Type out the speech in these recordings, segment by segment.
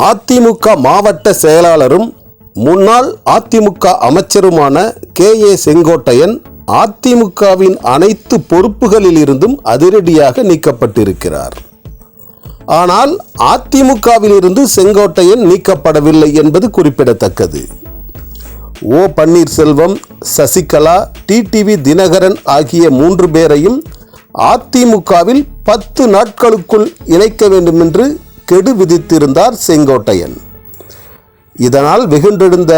அதிமுக மாவட்ட செயலாளரும் முன்னாள் அதிமுக அமைச்சருமான கே. ஏ. செங்கோட்டையன் அதிமுகவின் அனைத்து பொறுப்புகளிலிருந்தும் அதிரடியாக நீக்கப்பட்டிருக்கிறார். ஆனால் அதிமுகவிலிருந்து செங்கோட்டையன் நீக்கப்படவில்லை என்பது குறிப்பிடத்தக்கது. ஓ. பன்னீர்செல்வம் சசிகலா டிடிவி தினகரன் ஆகிய மூன்று பேரையும் அதிமுகவில் பத்து நாட்களுக்குள் இணைக்க வேண்டும் என்று கெடு விதித்திருந்தார் செங்கோட்டையன். இதனால் வெகுண்டெழுந்த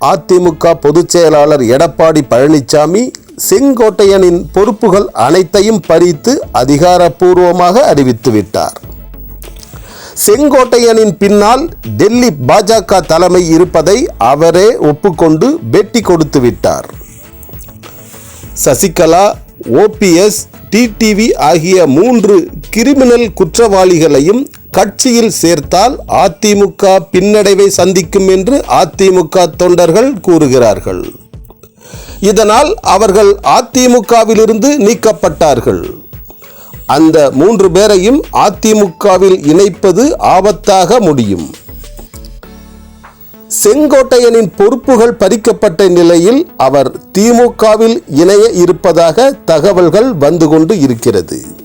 அதிமுக பொதுச் செயலாளர் எடப்பாடி பழனிசாமி செங்கோட்டையனின் பொறுப்புகள் அனைத்தையும் பறித்து அதிகாரப்பூர்வமாக அறிவித்துவிட்டார் செங்கோட்டையனின் பின்னால் டெல்லி பாஜக தலைமை இருப்பதை அவரே ஒப்புக்கொண்டு பேட்டி கொடுத்து விட்டார். சசிகலா ஓபிஎஸ் டிடிவி ஆகிய மூன்று கிரிமினல் குற்றவாளிகளையும் கட்சியில் சேர்த்தால் அதிமுக பின்னடைவை சந்திக்கும் என்று அதிமுக தொண்டர்கள் கூறுகிறார்கள். இதனால் அவர்கள் அதிமுகவிலிருந்து நீக்கப்பட்டார்கள். அந்த மூன்று பேரையும் அதிமுகவில் இணைப்பது ஆபத்தாக முடியும். செங்கோட்டையனின் பொறுப்புகள் பறிக்கப்பட்ட நிலையில் அவர் திமுகவில் இணைய இருப்பதாக தகவல்கள் வந்து கொண்டு இருக்கிறது.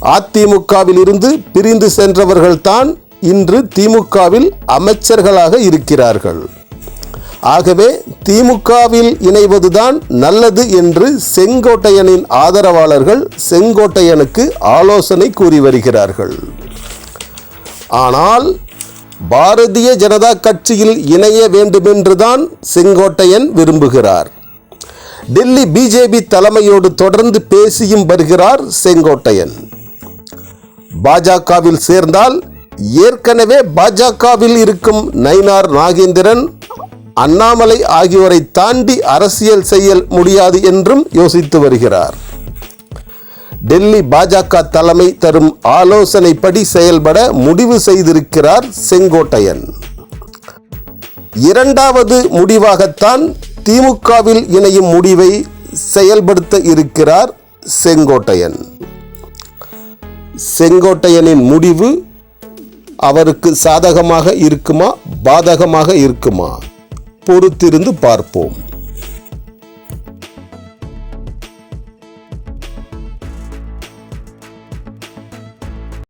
அதிமுகவில் இருந்து பிரிந்து சென்றவர்கள்தான் இன்று திமுகவில் அமைச்சர்களாக இருக்கிறார்கள். ஆகவே திமுகவில் இணைவதுதான் நல்லது என்று செங்கோட்டையனின் ஆதரவாளர்கள் செங்கோட்டையனுக்கு ஆலோசனை கூறி வருகிறார்கள். ஆனால் பாரதிய ஜனதா கட்சியில் இணைய வேண்டுமென்றுதான் செங்கோட்டையன் விரும்புகிறார். டெல்லி பிஜேபி தலைமையோடு தொடர்ந்து பேசியும் வருகிறார் செங்கோட்டையன். பாஜகவில் சேர்ந்தால் ஏற்கனவே பாஜகவில் இருக்கும் நயினார் நாகேந்திரன் அண்ணாமலை ஆகியோரை தாண்டி அரசியல் செய்ய முடியாது என்றும் யோசித்து வருகிறார். டெல்லி பாஜக தலைமை தரும் ஆலோசனைப்படி செயல்பட முடிவு செய்திருக்கிறார் செங்கோட்டையன். இரண்டாவது முடிவாகத்தான் திமுகவில் இணையும் முடிவை செயல்படுத்த இருக்கிறார் செங்கோட்டையன். செங்கோட்டையனின் முடிவு அவருக்கு சாதகமாக இருக்குமா பாதகமாக இருக்குமா? பொறுத்திருந்து பார்ப்போம்.